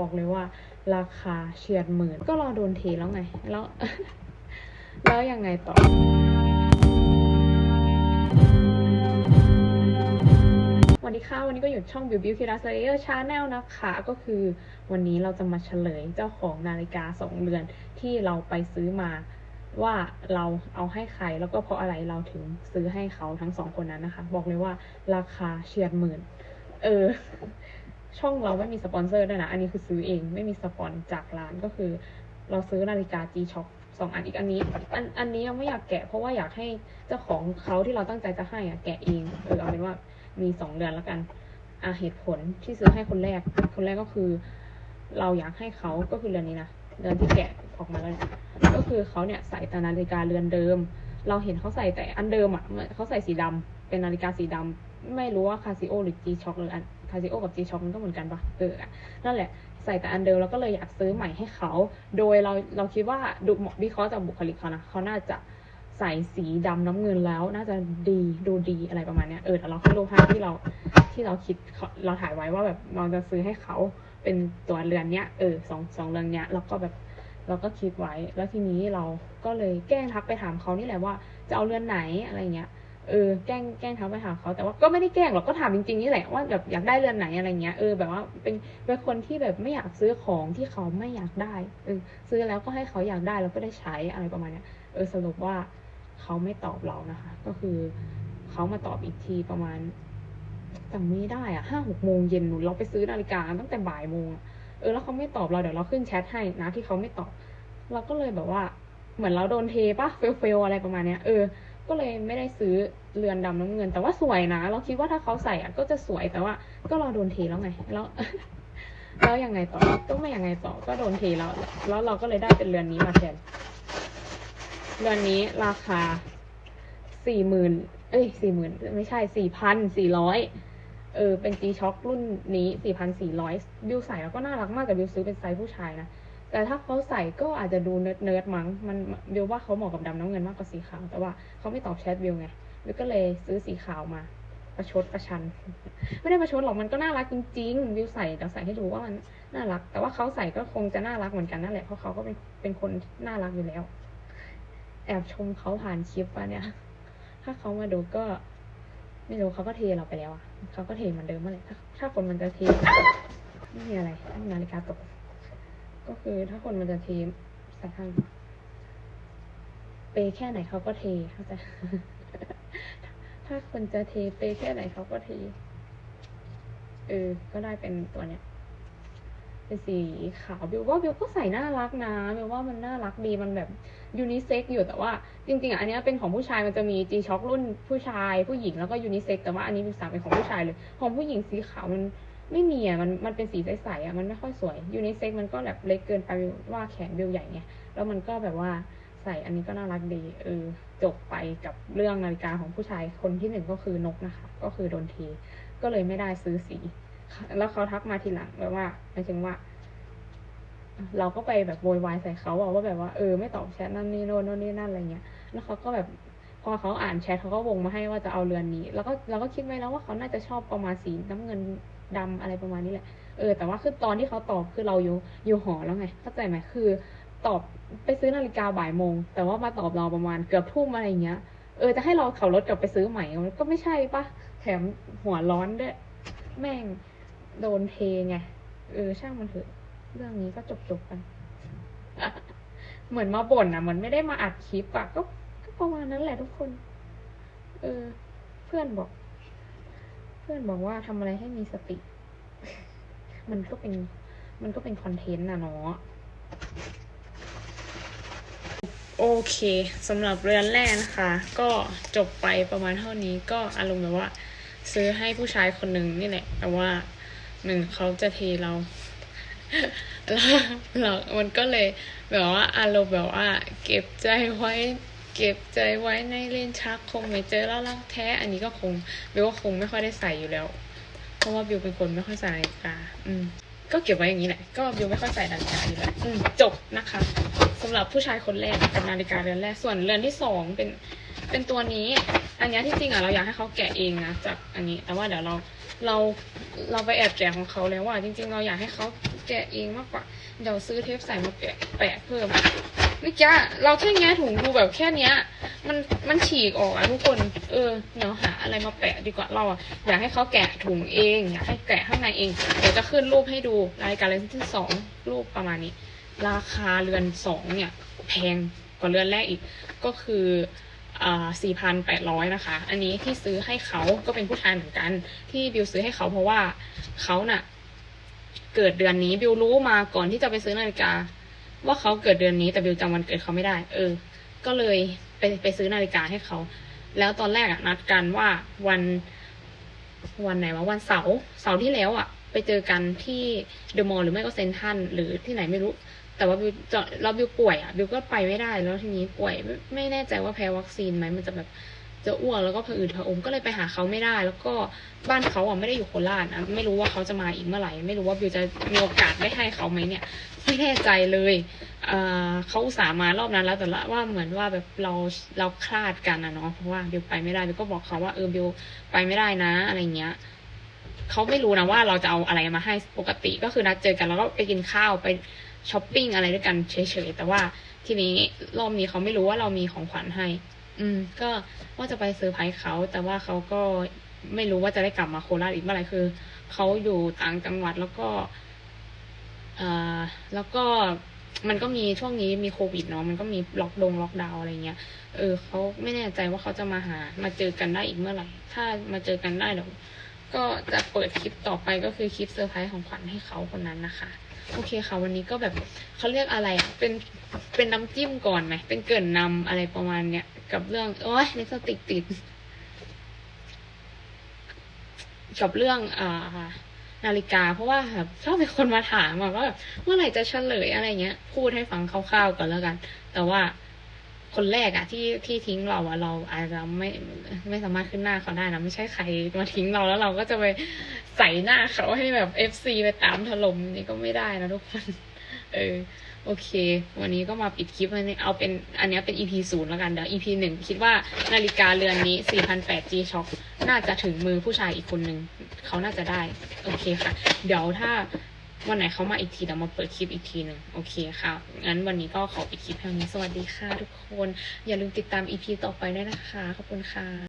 บอกเลยว่า ราคาเฉียดหมื่น ก็รอโดนเทแล้วไง แล้ว แล้วยังไงต่อสวัสดีค่ะวันนี้ก็อยู่ช่อง Bill Bill Kira Slayer Channel นะคะ ก็คือวันนี้เราจะมาเฉลยเจ้าของนาฬิกาสองเรือนที่เราไปซื้อมาว่าเราเอาให้ใครแล้วก็เพราะอะไรเราถึงซื้อให้เขาทั้งสองคนนั้นนะคะ บอกเลยว่าราคาเฉียดหมื่น เออ ช่องเราไม่มีสปอนเซอร์ด้วยนะ อันนี้คือซื้อเองไม่มีสปอนจากร้านก็คือ เราซื้อนาฬิกา G-Shock สองอันอีกอันนี้ อันอันนี้ยังไม่อยากแกะเพราะว่าอยากให้เจ้าของเขาที่เราตั้งใจจะให้อะแกะเองเออเอาเป็นว่ามีสองเดือนแล้วกันอะเหตุผลที่ซื้อให้คนแรก คนแรกก็คือ เราอยากให้เขาก็คือเรือนนี้นะเรือนที่แกะออกมาแล้วเนี่ยก็คือเขาเนี่ยใส่แต่นาฬิกาเรือนเดิม เราเห็นเขาใส่แต่อันเดิมอะเขาใส่สีดำเป็นนาฬิกาสีดำไม่รู้ว่าคาซิโอหรือ G Shock หรืออัน คาซิโอกับ G Shock มันก็เหมือนกันปะเออนั่นแหละใส่แต่อันเดิมแล้วก็เลยอยากซื้อใหม่ให้เขา โดยเราเราคิดว่าดูเหมาะวิเคราะห์จากบุคลิกเขานะเขาน่าจะใส่สีดำน้ำเงินแล้วน่าจะดีดูดีอะไรประมาณเนี้ยเออแต่เราขึ้นรูปภาพที่เราที่เราคิดเขาเราถ่ายไว้ว่าแบบเราจะซื้อให้เขาเป็นตัวเรือนเนี้ยเออสองสองเรือนเนี้ยแล้วก็แบบเราก็คิดไว้แล้วทีนี้เราก็เลยแกล้งทักไปถามเขานี่แหละว่าจะเอาเรือนไหนอะไรเงี้ย เออแกล้งแกล้งทักไปถาเขาแต่ว่าก็ไม่ได้แกล้งหรอกก็ถามจริงๆนี่แหละว่าแบบอยากได้เรือนไหนอะไรเงี้ยเออแบบว่าเป็นเป็นคนที่แบบไม่อยากซื้อของที่เขาไม่อยากได้เออซื้อแล้วก็ให้เขาอยากได้แล้วก็ได้ใช้อะไรประมาณเนี้ยเออสรุปว่าเขาไม่ตอบเรานะคะ ก็คือเขามาตอบอีกทีประมาณจำไม่ได้อะห้าหกโมงเย็นหนูเราไปซื้อนาฬิกาตั้งแต่บ่ายโมงเออแล้วเขาไม่ตอบเราเดี๋ยวเราขึ้นแชทให้นะที่เขาไม่ตอบ เราก็เลยแบบว่า เหมือนเราโดนเทปะเฟลเฟลอะไรประมาณเนี้ยเออ ก็เลยไม่ได้ซื้อเรือนดำน้ำเงิน แต่ว่าสวยนะ เราคิดว่าถ้าเขาใส่อะก็จะสวยแต่ว่า ก็รอโดนเทแล้วไง แล้วแล้วยังไงต่อก็ไม่ยังไงต่อก็โดนเทแล้ว แล้วเราก็เลยได้เป็นเรือนนี้มาแทนเรือนนี้ราคาสี่หมื่นเอ้ยสี่หมื่นไม่ใช่สี่พันสี่ร้อยเออเป็น G Shock รุ่นนี้สี่พันสี่ร้อยบิวใส่แล้วก็น่ารักมากแต่บิวซื้อเป็นไซส์ผู้ชายนะ แต่ถ้าเขาใส่ก็อาจจะดูเนิร์ดเนิร์ดมั้งมันบิวว่าเขาเหมาะกับดำน้ำเงินมากกว่าสีขาว แต่ว่าเขาไม่ตอบแชทบิวไงบิวก็เลยซื้อสีขาวมาประชดประชัน ไม่ได้ประชดหรอกมันก็น่ารักจริงๆบิวใส่เดี๋ยวใส่ให้ดูว่ามันน่ารัก แต่ว่าเขาใส่ก็คงจะน่ารักเหมือนกันนั่นแหละเพราะเขาก็เป็นเป็นคนน่ารักอยู่แล้ว แอบชมเขาผ่านคลิปอะเนี่ย ถ้าเขามาดูก็ ไม่รู้เขาก็เทเราไปแล้วอะเขาก็เทเหมือนเดิมนั่นแหละถ้าถ้าคนมันจะเทไม่มีอะไรนาฬิกาตก ก็คือถ้าคนมันจะเทใส่ข้งเปแค่ไหนเขาก็เทเข้าใจถ้าคนจะเทเปแค่ไหนเขาก็เทเออ ก็ได้เป็นตัวเนี้ยเป็นสีขาวบิวว่าบิวก็ใส่น่ารักนะบิวว่ามันน่ารักดีมันแบบยูนิเซ็กอยู่แต่ว่า จริง ๆ อันนี้เป็นของผู้ชายมันจะมี G Shock รุ่นผู้ชายผู้หญิงแล้วก็ยูนิเซ็กแต่ว่าอันนี้บิวสั่งเป็นของผู้ชายเลย ของผู้หญิงสีขาวมัน ไม่มีอะมันมันเป็นสีใสๆอะมันไม่ค่อยสวยยูนิเซ็กมันก็แบบเล็กเกินไปว่าแขนเบิวใหญ่ไงแล้วมันก็แบบว่าใส่อันนี้ก็น่ารักดีเออจบไปกับเรื่องนาฬิกาของผู้ชายคนที่หนึ่งก็คือนกนะคะก็คือโดนเทก็เลยไม่ได้ซื้อสี แล้วเขาทักมาทีหลังแบบว่าหมายถึงว่า เราก็ไปแบบโวยวายใส่เขาอะว่าแบบว่าเออไม่ตอบแชทนั่นนี่โน่นโน่นนี่นั่นอะไรเงี้ยแล้วเขาก็แบบพอเขาอ่านแชทเขาก็วงมาให้ว่าจะเอาเรือนนี้ แล้วก็เราก็คิดไว้แล้วว่าเขาน่าจะชอบประมาณสีน้ำเงิน ดำอะไรประมาณนี้แหละ เออ แต่ว่าคือตอนที่เขาตอบคือเราอยู่อยู่หอแล้วไง เข้าใจไหมคือ ตอบไปซื้อนาฬิกาบ่ายโมง แต่ว่ามาตอบเราประมาณเกือบทุ่มอะไรเงี้ย เออ จะให้เราขับรถกลับไปซื้อใหม่ก็ไม่ใช่ปะแถมหัวร้อนด้วย แม่งโดนเทไง เออ ช่างมันเถอะ เรื่องนี้ก็จบจบๆไป เหมือนมาบ่นอะ เหมือนไม่ได้มาอัดคลิปอะ ก็ก็ประมาณนั้นแหละทุกคน เออ เพื่อนบอก พื่อนบอกว่าทำอะไรให้มีสติ มันก็เป็น มันก็เป็นคอนเทนต์นะเนาะโอเคสำหรับเรือนแรกนะคะ ก็จบไปประมาณเท่านี้ก็อารมณ์แบบว่า ซื้อให้ผู้ชายคนหนึ่งนี่แหละ แต่ว่าหนึ่งเขาจะเทเราแล้วเรามันก็เลยแบบว่าอารมณ์แบบว่า เก็บใจไว้ เก็บใจไว้ในเลนชักคงไม่เจอแล้วรักแท้ อันนี้ก็คงบิวว่าคงไม่ค่อยได้ใส่อยู่แล้ว เพราะว่าบิวเป็นคนไม่ค่อยใส่นาฬิกาอืม ก็เก็บไว้อย่างนี้แหละ ก็บิวไม่ค่อยใส่นาฬิกาอยู่แล้วอืมจบนะคะสำหรับผู้ชายคนแรกกับนาฬิกาเรือนแรก ส่วนเรือนที่สองเป็นเป็นตัวนี้ อันนี้ที่จริงอะเราอยากให้เขาแกะเองนะจากอันนี้ แต่ว่าเดี๋ยวเราเราเราไปแอบแกะของเขาแล้วว่าจริง ๆ เราอยากให้เขาแกะเองมากกว่า เดี๋ยวซื้อเทปใส่มาแปะแปะเพิ่ม นี่จ้าเราแค่แงะถุงดูแบบแค่เนี้ย มันมันฉีกออกอะทุกคน เออเดี๋ยวหาอะไรมาแปะดีกว่าเราอะอยากให้เขาแกะถุงเองอยากให้แกะข้างในเอง เดี๋ยวจะขึ้นรูปให้ดูรายการเรือนที่สองรูปประมาณนี้ ราคาเรือนสองเนี่ย แพงกว่าเรือนแรกอีกก็คืออ่าสี่พันแปดร้อยนะคะ อันนี้ที่ซื้อให้เขาก็เป็นผู้ชายเหมือนกัน ที่บิวซื้อให้เขาเพราะว่าเขาน่ะ เกิดเดือนนี้บิวรู้มาก่อนที่จะไปซื้อนาฬิกา ว่าเขาเกิดเดือนนี้แต่บิวจำวันเกิดเขาไม่ได้ เออ ก็เลยไปไปซื้อนาฬิกาให้เขา แล้วตอนแรกอะนัดกันว่าวันวันไหนวะวันเสาร์เสาร์ที่แล้วอะไปเจอกันที่เดอะมอลล์หรือไม่ก็เซนทรันหรือที่ไหนไม่รู้ แต่ว่าบิวจะเราบิวป่วยอะบิวก็ไปไม่ได้แล้วทีนี้ป่วยไมไม่แน่ใจว่าแพ้วัคซีนไหมมันจะแบบ จะอ้วกแล้วก็ผะอืดผะอมก็เลยไปหาเขาไม่ได้ แล้วก็บ้านเขาอะไม่ได้อยู่โคราชนะไม่รู้ว่าเขาจะมาอีกเมื่อไหร่ ไม่รู้ว่าบิวจะมีโอกาสได้ให้เขาไหมเนี่ยไม่แน่ใจเลยเอ่อเขาอุตส่าห์มารอบนั้นแล้วแต่ละว่าเหมือนว่าแบบเราเราคลาดกันนะเนาะเพราะว่าบิวไปไม่ได้บิวก็บอกเขาว่าเออบิวไปไม่ได้นะ อะไรเงี้ยเขาไม่รู้นะว่าเราจะเอาอะไรมาให้ปกติก็คือนัดเจอกันแล้วก็ไปกินข้าวไปช้อปปิ้งอะไรด้วยกันเฉยๆแต่ว่าทีนี้รอบนี้เขาไม่รู้ว่าเรามีของขวัญให้ อืม ก็ว่าจะไปเซอร์ไพรส์เขา แต่ว่าเขาก็ไม่รู้ว่าจะได้กลับมาโคราชอีกเมื่อไหร่คือเขาอยู่ต่างจังหวัดแล้วก็เอ่อแล้วก็มันก็มีช่วงนี้มีโควิดเนาะมันก็มีล็อกดงล็อกดาวอะไรเงี้ยเออเขาไม่แน่ใจว่าเขาจะมาหา มาเจอกันได้อีกเมื่อไหร่ ถ้ามาเจอกันได้เดี๋ยวก็จะเปิดคลิปต่อไปก็คือคลิปเซอร์ไพรส์ของขวัญให้เขาคนนั้นนะคะ โอเคค่ะ วันนี้ก็แบบเขาเรียกอะไรอะเป็นเป็นน้ำจิ้มก่อนไหมเป็นเกินนำอะไรประมาณเนี้ย กับเรื่อง โอ้ยลิปสติกติด กับเรื่องอ่านาฬิกา เพราะว่าแบบชอบมีคนมาถามอะว่าแบบเมื่อไหร่จะเฉลยอะไรเงี้ย พูดให้ฟังคร่าวๆก่อนแล้วกัน แต่ว่าคนแรกอะที่ที่ทิ้งเราอะเราอาจจะไม่ไม่สามารถขึ้นหน้าเขาได้นะไม่ใช่ใครมาทิ้งเราแล้วเราก็จะไปใส่หน้าเขาให้แบบเอฟซีไปตามถล่มนี่ก็ไม่ได้นะทุกคน เออ โอเค วันนี้ก็มาปิดคลิปนนี้เอาเป็นอันนี้เป็น EP ศูนย์แล้วกันเดี๋ยว EP หนึ่งคิดว่านาฬิกาเรือนนี้ 4,800 G Shock น่าจะถึงมือผู้ชายอีกคนหนึ่งเขาน่าจะได้ โอเคค่ะ เดี๋ยวถ้าวันไหนเขามาอีกทีเดี๋ยวมาเปิดคลิปอีกทีหนึ่งโอเคค่ะ งั้นวันนี้ก็ขอปิดคลิปเท่านี้ สวัสดีค่ะทุกคน อย่าลืมติดตาม EP ต่อไปด้วยนะคะ ขอบคุณค่ะ